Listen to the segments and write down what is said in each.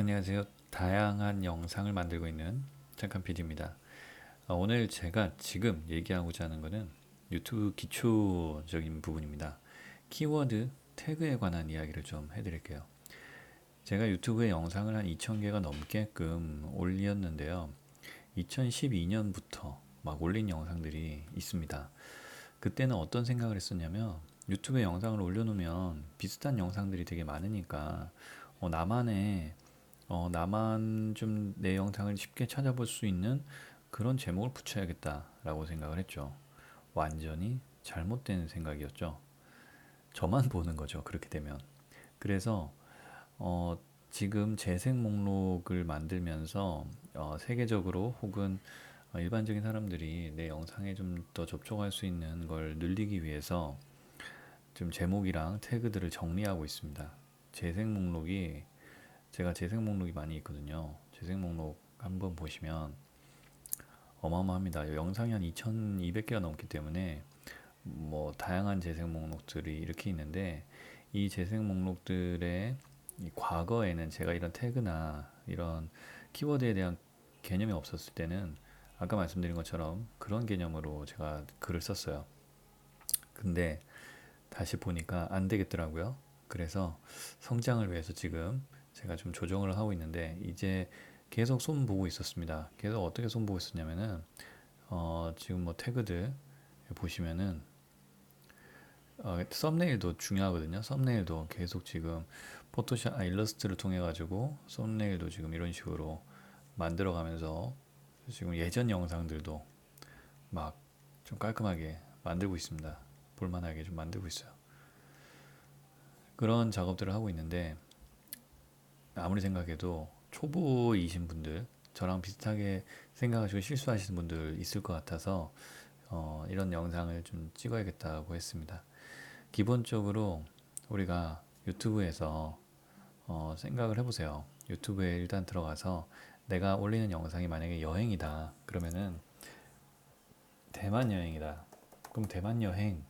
안녕하세요. 다양한 영상을 만들고 있는 잠깐 PD입니다. 어, 오늘 제가 지금 얘기하고자 하는 것은 유튜브 기초적인 부분입니다. 키워드 태그에 관한 이야기를 좀 해드릴게요. 제가 유튜브에 영상을 한 2,000개가 넘게끔 올렸는데요. 2012년부터 막 올린 영상들이 있습니다. 그때는 어떤 생각을 했었냐면 유튜브에 영상을 올려놓으면 비슷한 영상들이 되게 많으니까 어, 나만의 어, 나만 좀 내 영상을 쉽게 찾아볼 수 있는 그런 제목을 붙여야겠다라고 생각을 했죠. 완전히 잘못된 생각이었죠. 저만 보는 거죠. 그렇게 되면. 그래서 어, 지금 재생 목록을 만들면서 어, 세계적으로 혹은 어, 일반적인 사람들이 내 영상에 좀 더 접촉할 수 있는 걸 늘리기 위해서 좀 제목이랑 태그들을 정리하고 있습니다. 재생 목록이 제가 재생 목록이 많이 있거든요. 재생 목록 한번 보시면 어마어마합니다. 영상이 한 2200개가 넘기 때문에 뭐 다양한 재생 목록들이 이렇게 있는데 이 재생 목록들의 이 과거에는 제가 이런 태그나 이런 키워드에 대한 개념이 없었을 때는 아까 말씀드린 것처럼 그런 개념으로 제가 글을 썼어요. 근데 다시 보니까 안 되겠더라고요. 그래서 성장을 위해서 지금 제가 좀 조정을 하고 있는데 이제 계속 손 보고 있었습니다. 계속 어떻게 손 보고 있었냐면은 어, 지금 뭐 태그들 보시면은 어, 썸네일도 중요하거든요. 썸네일도 계속 지금 포토샵 아, 일러스트를 통해 가지고 썸네일도 지금 이런 식으로 만들어 가면서 지금 예전 영상들도 막 좀 깔끔하게 만들고 있습니다. 볼만하게 좀 만들고 있어요. 그런 작업들을 하고 있는데 아무리 생각해도 초보이신 분들, 저랑 비슷하게 생각하시고 실수하시는 분들 있을 것 같아서 어, 이런 영상을 좀 찍어야겠다고 했습니다. 기본적으로 우리가 유튜브에서 어, 생각을 해보세요. 유튜브에 일단 들어가서 내가 올리는 영상이 만약에 여행이다. 그러면은 대만 여행이다. 그럼 대만 여행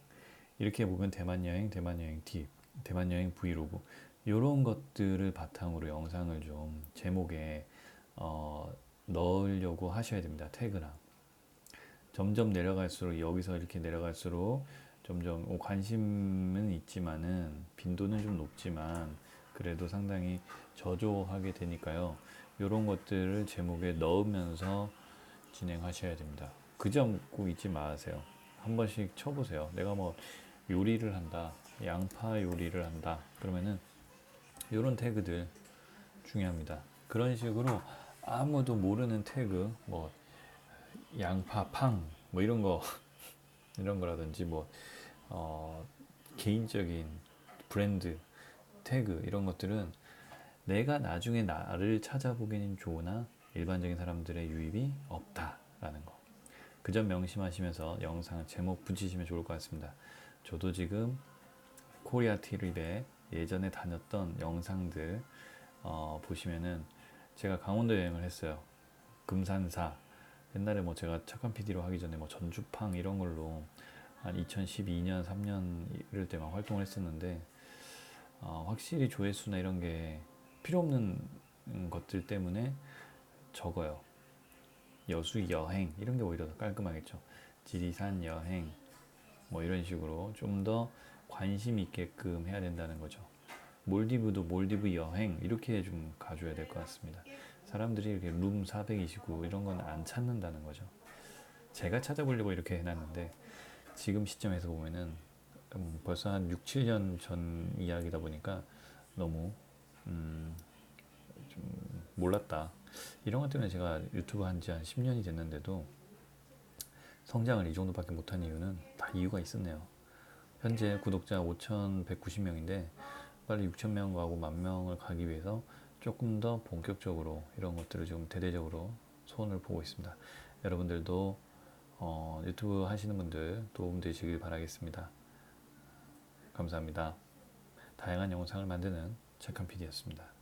이렇게 보면 대만 여행, 대만 여행 팁, 대만 여행 브이로그 이런 것들을 바탕으로 영상을 좀 제목에 어, 넣으려고 하셔야 됩니다. 태그랑 점점 내려갈수록 여기서 이렇게 내려갈수록 점점 어, 관심은 있지만은 빈도는 좀 높지만 그래도 상당히 저조하게 되니까요. 이런 것들을 제목에 넣으면서 진행하셔야 됩니다. 그 점 꼭 잊지 마세요. 한 번씩 쳐보세요. 내가 뭐 요리를 한다, 양파 요리를 한다. 그러면은 이런 태그들 중요합니다. 그런 식으로 아무도 모르는 태그, 뭐 양파 팡, 뭐 이런 거 이런 거라든지 뭐 어, 개인적인 브랜드 태그 이런 것들은 내가 나중에 나를 찾아보기는 좋으나 일반적인 사람들의 유입이 없다라는 거. 그 점 명심하시면서 영상 제목 붙이시면 좋을 것 같습니다. 저도 지금 코리아 티립에 예전에 다녔던 영상들 어, 보시면은 제가 강원도 여행을 했어요. 금산사 옛날에 뭐 제가 착한 PD로 하기 전에 뭐 전주팡 이런 걸로 한 2012년 3년 이럴 때만 활동을 했었는데 어, 확실히 조회수나 이런 게 필요 없는 것들 때문에 적어요. 여수 여행 이런 게 오히려 더 깔끔하겠죠. 지리산 여행 뭐 이런 식으로 좀 더 관심 있게끔 해야 된다는 거죠. 몰디브도 몰디브 여행 이렇게 좀 가져야 될 것 같습니다. 사람들이 이렇게 룸 429 이런 건 안 찾는다는 거죠. 제가 찾아보려고 이렇게 해놨는데 지금 시점에서 보면은 음, 벌써 한 6, 7년 전 이야기다 보니까 너무 음, 좀 몰랐다. 이런 것 때문에 제가 유튜브 한 지 한 10년이 됐는데도 성장을 이 정도밖에 못한 이유는 다 이유가 있었네요. 현재 구독자 5,190명인데 빨리 6,000명 가고 만 명을 가기 위해서 조금 더 본격적으로 이런 것들을 지금 대대적으로 손을 보고 있습니다. 여러분들도 어, 유튜브 하시는 분들 도움 되시길 바라겠습니다. 감사합니다. 다양한 영상을 만드는 착한 PD였습니다.